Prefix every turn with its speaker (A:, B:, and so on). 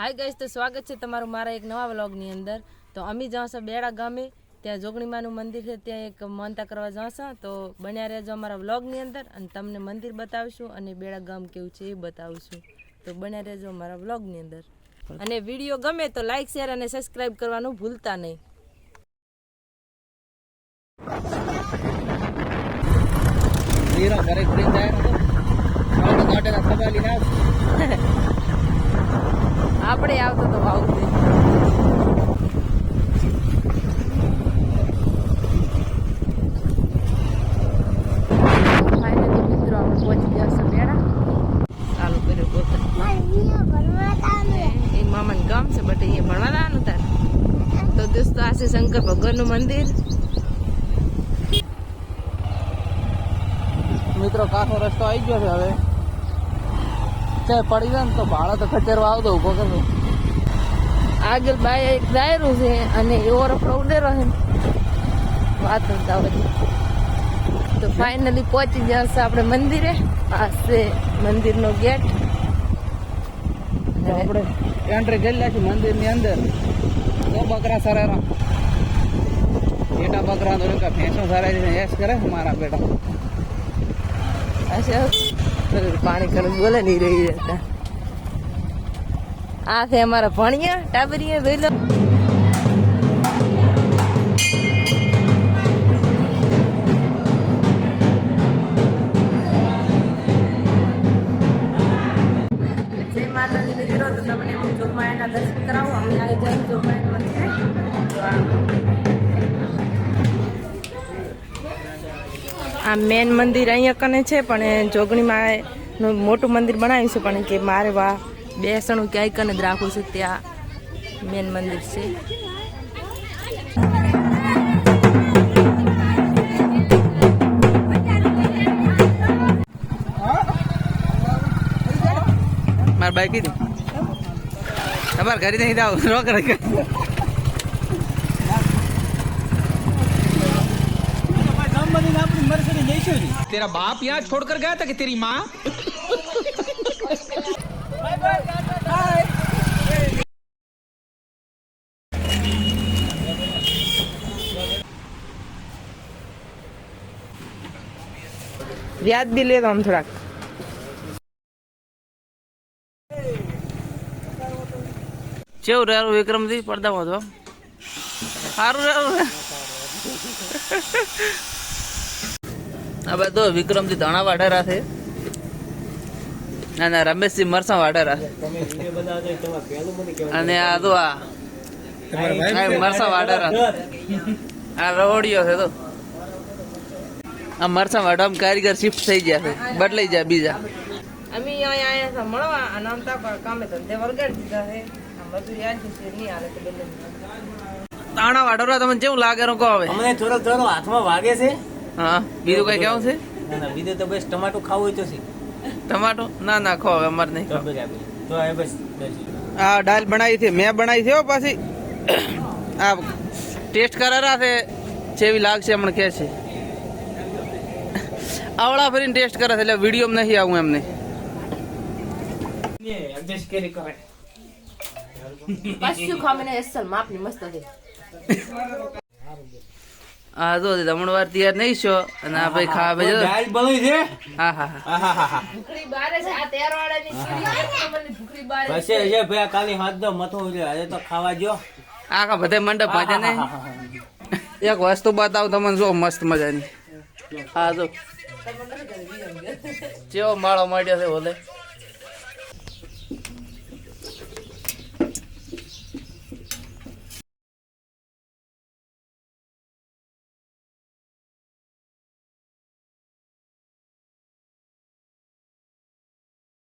A: Hi guys તો સ્વાગત છે તમારું મારા એક નવા વ્લોગની અંદર. તો અમે છું બેડા ગામે. ત્યાં જોગણીમાનું મંદિર છે ત્યાં એક માનતા કરવા જાઉં તો બન્યા રહેજો અમારા વ્લોગની અંદર અને તમને મંદિર બતાવીશું અને બેડા ગામ કેવું છે એ બતાવીશું. તો બન્યા રહેજો અમારા વ્લોગની અંદર. અને વીડિયો ગમે તો લાઈક શેર અને સબસ્ક્રાઈબ કરવાનું ભૂલતા નહીં.
B: ઘરે જાય ને તો
A: આપણે આવતો તો ભાવ ફાઇનલી મિત્રો આપણે પહોંચી ગયા છે બેડા ચાલુ કર્યું પોતે એ મામાનું ગામ છે બટ અહીંયા ભણવા જવાનું તો દોસ્તો આ છે શંકર ભગવાનનું મંદિર.
B: મિત્રો, કાંઠો રસ્તો આવી ગયો છે હવે. ચાય પડી જાય ને તો ભાડો તો ખચેરો આવતો ઊભો કરવો
A: આગળ બાય એક દાયરું છે અને એવો રફડો ઉડેરો છે વાત જ તો ફાઇનલી પહોંચી જશે આપણે મંદિરે. પાસે મંદિરનો ગેટ
B: આપણે એન્ટ્રી કરી નાખી મંદિરની અંદર. તો બકરા સરારા. બેટા બકરા તો ભેંસો સરારી એસ કરે મારા બેટા.
A: અચ્છા. પાણી કરે બોલે નહીં રહી રહેતા. આ છે અમારા ભણિયા ટાબરિયા જોઈ આ મેન મંદિર અહીંયા કને છે, પણ જોગણીમાં મોટું મંદિર બનાવ્યું છે, પણ કે મારે વા બેસણું ક્યાંય કને જ રાખવું છે, ત્યાં મેન મંદિર છે.
B: મારા બાઈક તમારે ઘરે નહીં જાવ રોક રાખ
C: કરીને આપણી મર્સિડીઝ લઈશું જ. તેરા બાપ યહાં છોડકર ગયા હતા કે તેરી માં
A: વ્યાજ બી લેવા આમ થોડાક
B: કેવું રહ્યું વિક્રમજી પડદામાં તો સારું રહ્યું ને બધો વિક્રમજી ધણા વાડેરા છે. અને રમેશજી મરસા વાડેરા અને આ તો આ આ મરસા વાડેરા આ રવડિયો છે તો. આ મરસા વાડામાં કારીગર શિફ્ટ થઈ ગયા છે. બદલાઈ જાય બીજા.
A: અમે અહીંયા આયા હતા મળવા અને આમ તા કામે ધંધે વળગાડી દીધા છે. મજૂરી આજે છે નહીં હાલે તો
B: તાણા વાડોરા તમને કેવું લાગે રો કહો હવે.
D: અમને થોડો થોડો હાથમાં વાગે છે.
B: હા બીજું કઈ કેવું છે?
D: ના ના બીજું તો બસ ટમાટો ખાવું હોય તો છે.
B: ટમાટો? ના ના ખો હવે અમારે નહીં
D: તો હવે બસ.
B: આ દાલ બનાવી છે મેં બનાવી છે પાછી. આ ટેસ્ટ કરારા છે જેવી લાગશે હમણાં કે છે. આવડા ફરીને ટેસ્ટ કરે છે એટલે વીડિયો નહીં આવું એમને.
A: પાછું ખામને એસલ માપની મસ્ત હતી.
B: આ તો જમણ વાર તૈયાર નહીં છો. અને આ ભાઈ ખાવા ભાઈ
D: દાળ બળી છે?
B: હા હા હા.
A: ભૂખરી બારે છે આ તેરવાડાની છોડી ભૂખરી બારે
D: બસ એ ભાઈ કાલી હાથ દો મથું છે આજે તો ખાવા જો.
B: આખા બધા મંડપ પાછા ને એક વસ્તુ બતાવું તમને જો મસ્ત મજાની. હા જો. જેવો માળો મળ્યો છે ઓલે